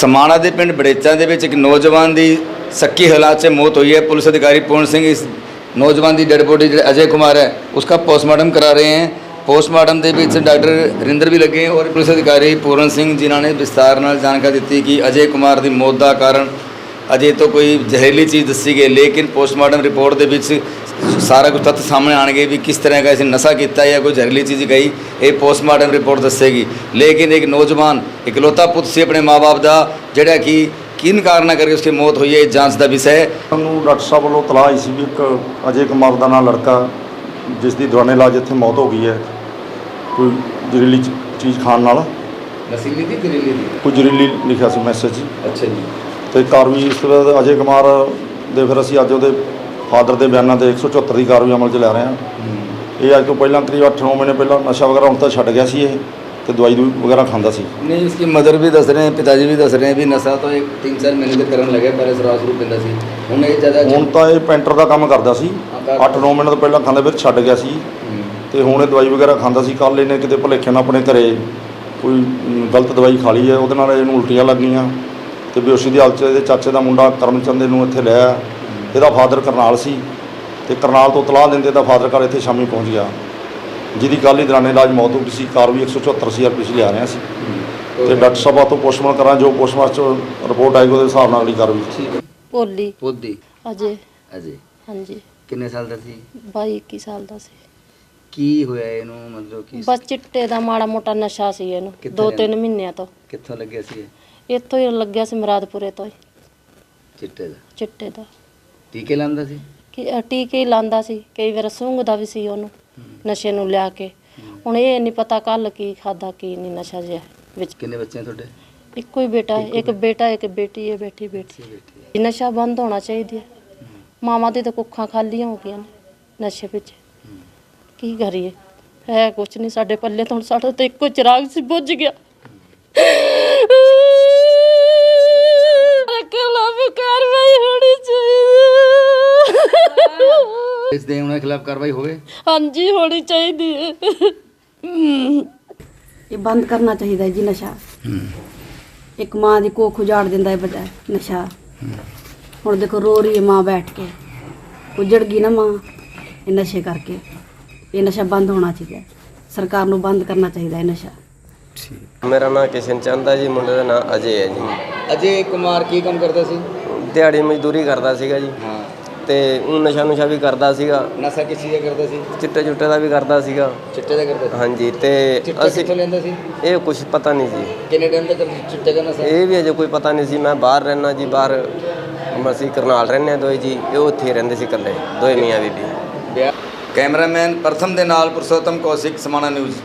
ਸਮਾਣਾ ਦੇ ਪਿੰਡ ਬੜੇਚਾ ਦੇ ਵਿੱਚ ਇੱਕ ਨੌਜਵਾਨ ਦੀ ਸੱਕੀ ਹਾਲਾਤ 'ਚ ਮੌਤ ਹੋਈ ਹੈ। ਪੁਲਿਸ ਅਧਿਕਾਰੀ ਪੂਰਨ ਸਿੰਘ ਇਸ ਨੌਜਵਾਨ ਦੀ ਡੈਡ ਬੋਡੀ ਜਿਹੜਾ ਅਜੇ ਕੁਮਾਰ ਹੈ ਉਸका ਪੋਸਟਮਾਰਟਮ ਕਰਾ ਰਹੇ हैं ਪੋਸਟਮਾਰਟਮ ਦੇ ਵਿੱਚ ਡਾਕਟਰ ਰਿੰਦਰ ਵੀ ਲੱਗੇ ਔਰ ਪੁਲਿਸ ਅਧਿਕਾਰੀ ਪੂਰਨ ਸਿੰਘ ਜਿਨ੍ਹਾਂ ਨੇ ਵਿਸਤਾਰ ਨਾਲ ਜਾਣਕਾਰੀ ਦਿੱਤੀ ਕਿ ਅਜੇ ਕੁਮਾਰ ਦੀ ਮੌਤ ਦਾ ਕਾਰਨ ਅਜੇ ਤੋਂ ਕੋਈ ਜ਼ਹਿਰੀਲੀ ਚੀਜ਼ ਦੱਸੀ ਗਈ ਲੇਕਿਨ ਪੋਸਟਮਾਰਟਮ ਰਿਪੋਰਟ ਦੇ ਵਿੱਚ ਸਾਰਾ ਕੁਝ ਤੱਥ ਸਾਹਮਣੇ ਆਣਗੇ ਵੀ ਕਿਸ ਤਰ੍ਹਾਂ ਦਾ ਇਸ ਨਸ਼ਾ ਕੀਤਾ ਜਾਂ ਕੋਈ ਜ਼ਹਿਰੀਲੀ ਚੀਜ਼ ਗਈ ਇਹ ਪੋਸਟਮਾਰਟਮ ਰਿਪੋਰਟ ਦੱਸੇਗੀ। ਲੇਕਿਨ ਇੱਕ ਨੌਜਵਾਨ ਇਕਲੌਤਾ ਪੁੱਤ ਸੀ ਆਪਣੇ ਮਾਪੇ ਦਾ ਜਿਹੜਾ ਕਿ ਕਿਨ ਕਾਰਨਾਂ ਕਰਕੇ ਉਸकी ਮੌਤ ਹੋਈ ਹੈ ਇਹ ਜਾਂਚ ਦਾ ਵਿਸ਼ਾ ਹੈ। ਸਾਨੂੰ ਡਾਕਟਰ ਸਾਹਿਬ ਵੱਲੋਂ ਤਲਾਹ ਆਈ ਸੀ ਵੀ ਇੱਕ ਅਜੇ ਕੁਮਾਰ ਦਾ ਨਾਲ ਲੜਕਾ ਜਿਸ ਦੀ ਦੌਰਾਨੇ ਇਲਾਜ ਇੱਥੇ ਮੌਤ ਹੋ ਗਈ ਹੈ ਕੋਈ ਜ਼ਹਿਰੀਲੀ ਚੀਜ਼ ਖਾਣ ਨਾਲ। ਨਸੀਲੀ ਦੀ ਜ਼ਹਿਰੀਲੀ ਦੀ? ਕੋਈ ਜ਼ਹਿਰੀਲੀ ਲਿਖਿਆ ਸੀ ਮੈਸੇਜ। ਅੱਛਾ ਜੀ। ਤੇ ਕਾਰਵਾਈ ਇਸ ਤਰ੍ਹਾਂ ਅਜੇ ਕੁਮਾਰ ਦੇ ਫਿਰ ਅਸੀਂ ਅੱਜ ਉਹਦੇ ਫਾਦਰ ਦੇ ਬਿਆਨਾਂ ਤੇ 174 ਦੀ ਕਾਰਵਾਈ ਅਮਲ 'ਚ ਲੈ ਰਹੇ ਹਾਂ। ਇਹ ਅੱਜ ਤੋਂ ਪਹਿਲਾਂ ਕਰੀਬ 8-9 ਮਹੀਨੇ ਪਹਿਲਾਂ ਨਸ਼ਾ ਵਗੈਰਾ ਹੁਣ ਤਾਂ ਛੱਡ ਗਿਆ ਸੀ ਇਹ ਤੇ ਦਵਾਈ ਦੂਈ ਵਗੈਰਾ ਖਾਂਦਾ ਸੀ। ਨਹੀਂ ਇਸ ਦੀ ਮਦਰ ਵੀ ਦੱਸ ਰਹੇ ਪਿਤਾ ਜੀ ਵੀ ਦੱਸ ਰਹੇ ਵੀ ਨਸ਼ਾ ਤਾਂ ਇਹ 3-4 ਮਹੀਨੇ ਤੋਂ ਕਰਨ ਲੱਗੇ ਪਰ ਸਰਾਸ ਰੂਪ ਪਿੰਦਾ ਸੀ। ਹੁਣ ਇਹ ਜ਼ਿਆਦਾ ਹੁਣ ਤਾਂ ਇਹ ਪੈਂਟਰ ਦਾ ਕੰਮ ਕਰਦਾ ਸੀ। 8-9 ਮਹੀਨੇ ਤੋਂ ਪਹਿਲਾਂ ਖਾਂਦਾ ਫਿਰ ਛੱਡ ਗਿਆ ਸੀ। ਤੇ ਹੁਣ ਇਹ ਦਵਾਈ ਵਗੈਰਾ ਖਾਂਦਾ ਸੀ। ਕੱਲ ਇਹਨੇ ਕਿਤੇ ਭੁਲੇਖੇ ਨਾਲ ਆਪਣੇ ਘਰੇ ਕੋਈ ਗਲਤ ਦਵਾਈ ਖਾ ਲਈ ਹੈ। ਉਹਦੇ ਨਾਲ ਇਹਨੂੰ ਉਲਟੀਆਂ ਲੱਗੀਆਂ। ਤੇ ਬੇਹੋਸ਼ੀ ਦੀ ਹਾਲਤ 'ਚ ਇਹਦੇ ਚਾਚੇ ਦਾ ਮੁੰਡਾ ਕਰਮਚੰਦ ਨੂੰ ਇੱਥੇ ਲਿਆ ਇਹਦਾ ਫਾਦਰ ਕਰਨਾਲ ਸੀ ਤੇ ਕਰਨਾਲ ਤੋਂ ਤਲਾਹ ਦਿੰਦੇ ਤਾਂ ਫਾਦਰ ਘਰ ਇੱਥੇ ਸ਼ਾਮੀ ਪਹੁੰਚ ਗਿਆ। ਜਿਹਦੀ ਕੱਲ੍ਹ ਹੀ ਦੌਰਾਨੇ ਇਲਾਜ ਮੌਤ ਹੋ ਗਈ ਸੀ। ਕਾਰਵਾਈ 174 ਸੀ ਰੁਪਏ ਲਿਆ ਰਹੇ ਸੀ। ਤੇ ਡਾਕਟਰ ਸਾਹਿਬਾ ਤੋਂ ਪੋਸਟਮਾਰਟਮ ਕਰਾਂ ਜੋ ਪੋਸਟਮਾਰਟਮ ਰਿਪੋਰਟ ਆਏਗੀ ਉਹਦੇ ਹਿਸਾਬ ਨਾਲ ਅਗਲੀ ਕਾਰਵਾਈ। ਠੀਕ ਹੈ। ਭੋਲੀ ਪੋਦੀ ਅਜੇ। ਅਜੇ। ਹਾਂਜੀ। ਕਿੰਨੇ ਸਾਲ ਦਾ ਸੀ? 22 21 ਸਾਲ ਦਾ ਸੀ। ਕੀ ਹੋਇਆ ਇਹਨੂੰ? ਮਤਲਬ ਕਿ ਬਸ ਚਿੱਟੇ ਦਾ ਮਾੜਾ ਮੋਟਾ ਨਸ਼ਾ ਸੀ ਇਹਨੂੰ। ਕਿੱਥੇ ਦੋ ਰਹਿੰਦਾ? ਤਿੰਨ ਮਹੀਨਿਆਂ ਤੋਂ। ਕਿੱਥੋਂ ਲੱਗਿਆ ਸੀ ਇਹ? ਇੱਥੋਂ ਹੀ ਲੱਗਿਆ ਸੀ ਮੁਰਾਦਪੁਰੇ ਤੋਂ ਹੀ। ਚਿੱਟੇ ਦਾ? ਚਿੱਟੇ ਦਾ। ਟੀਕੇ ਲਾਉਂਦਾ ਸੀ? ਕਿ ਅ, ਟੀਕੇ ਹੀ ਲਾਂਦਾ ਸੀ। ਕਈ ਵਾਰ ਸੁੰਘਦਾ ਵੀ ਸੀ ਉਹਨੂੰ ਨਸ਼ੇ ਨੂੰ ਲਿਆ ਕੇ। ਹੁਣ ਇਹ ਨਹੀਂ ਪਤਾ ਕੱਲ ਕੀ ਖਾਦਾ ਕੀ ਨਹੀਂ ਨਸ਼ਾ ਜਿਹਾ ਵਿੱਚ। ਕਿੰਨੇ ਬੱਚੇ ਆ ਤੁਹਾਡੇ? ਇੱਕੋ ਹੀ ਬੇਟਾ ਹੈ, ਇੱਕ ਬੇਟਾ। ਇੱਕ ਬੇਟੀ ਹੈ ਬੇਟੀ ਬੇਟੀ ਬੇਟੀ ਇਹ ਨਸ਼ਾ ਬੰਦ ਹੋਣਾ ਚਾਹੀਦਾ ਹੈ। ਮਾਵਾਂ ਦੀ ਤਾਂ ਕੁੱਖਾਂ ਖਾਲੀਆਂ ਹੋ ਗਈਆਂ ਨੇ ਨਸ਼ੇ ਵਿੱਚ। ਕੀ ਕਰੀਏ? ਹੈ ਕੁਛ ਨਹੀਂ ਸਾਡੇ ਪੱਲੇ ਤੋਂ ਹੁਣ ਸਾਡਾ ਤਾਂ ਇੱਕੋ ਚਿਰਾਗ ਸੀ ਬੁੱਝ ਗਿਆ। ਕਾਰਵਾਈ ਹੋਣੀ ਚਾਹੀਦੀ। ਇਸ ਦੇ ਉਹਨਾਂ ਦੇ ਖਿਲਾਫ ਕਾਰਵਾਈ ਹੋਵੇ? ਹਾਂਜੀ ਹੋਣੀ ਚਾਹੀਦੀ ਹੈ। ਇਹ ਬੰਦ ਕਰਨਾ ਚਾਹੀਦਾ ਹੈ ਜੀ ਨਸ਼ਾ। ਇੱਕ ਮਾਂ ਦੀ ਕੋਖ ਉਜਾੜ ਦਿੰਦਾ ਹੈ ਬੱਚਾ ਨਸ਼ਾ। ਹੁਣ ਦੇਖੋ ਰੋ ਰਹੀ ਹੈ ਮਾਂ ਬੈਠ ਕੇ। ਉਜੜ ਗਈ ਨਾ ਮਾਂ ਇਹ ਨਸ਼ੇ ਕਰਕੇ। ਇਹ ਨਸ਼ਾ ਬੰਦ ਹੋਣਾ ਚਾਹੀਦਾ ਹੈ। ਸਰਕਾਰ ਨੂੰ ਬੰਦ ਕਰਨਾ ਚਾਹੀਦਾ ਹੈ ਨਸ਼ਾ। ਮੇਰਾ ਨਾਮ ਕਿਸ਼ਨ ਚੰਦ ਹੈ ਜੀ ਮੁੰਡੇ ਦਾ ਨਾਮ ਅਜੇ ਹੈ ਜੀ। ਅਜੇ ਕੁਮਾਰ ਕੀ ਕੰਮ ਕਰਦਾ ਸੀ? ਦਿਹਾੜੀ ਮਜ਼ਦੂਰੀ ਕਰਦਾ ਸੀਗਾ ਜੀ। ਹਾਂ। ਤੇ ਉਹ ਨਸ਼ਾ ਨੁਸ਼ਾ ਵੀ ਕਰਦਾ ਸੀਗਾ। ਨਸ਼ਾ ਕਿਸ ਚੀਜ਼ ਦਾ ਕਰਦਾ ਸੀ? ਚਿੱਟੇ ਚੁੱਟੇ ਦਾ ਵੀ ਕਰਦਾ ਸੀਗਾ। ਚਿੱਟੇ ਦਾ ਕਰਦਾ ਸੀ? ਹਾਂਜੀ ਤੇ ਚਿੱਟਾ ਅਸੀਂ ਕਿੱਥੋਂ ਲੈਂਦਾ ਸੀ? ਇਹ ਕੁਝ ਪਤਾ ਨਹੀਂ ਜੀ। ਕਿੰਨੇ ਟਾਈਮ ਤੱਕ ਚਿੱਟੇ ਦਾ ਨਸ਼ਾ? ਇਹ ਵੀ ਅਜੇ ਕੋਈ ਪਤਾ ਨਹੀਂ ਸੀ। ਮੈਂ ਬਾਹਰ ਰਹਿਣਾ ਜੀ ਬਾਹਰ ਅਸੀਂ ਕਰਨਾਲ ਰਹਿੰਦੇ ਹਾਂ ਦੋਏ ਜੀ। ਇਹ ਉੱਥੇ ਰਹਿੰਦੇ ਸੀ ਇਕੱਲੇ ਦੋਏ ਮੀਆਂ ਬੀਬੀ। ਕੈਮਰਾਮੈਨ ਪ੍ਰਥਮ ਦੇ ਨਾਲ ਪੁਰਸ਼ੋਤਮ ਕੌਸ਼ਿਕ ਸਮਾਣਾ ਨਿਊਜ਼।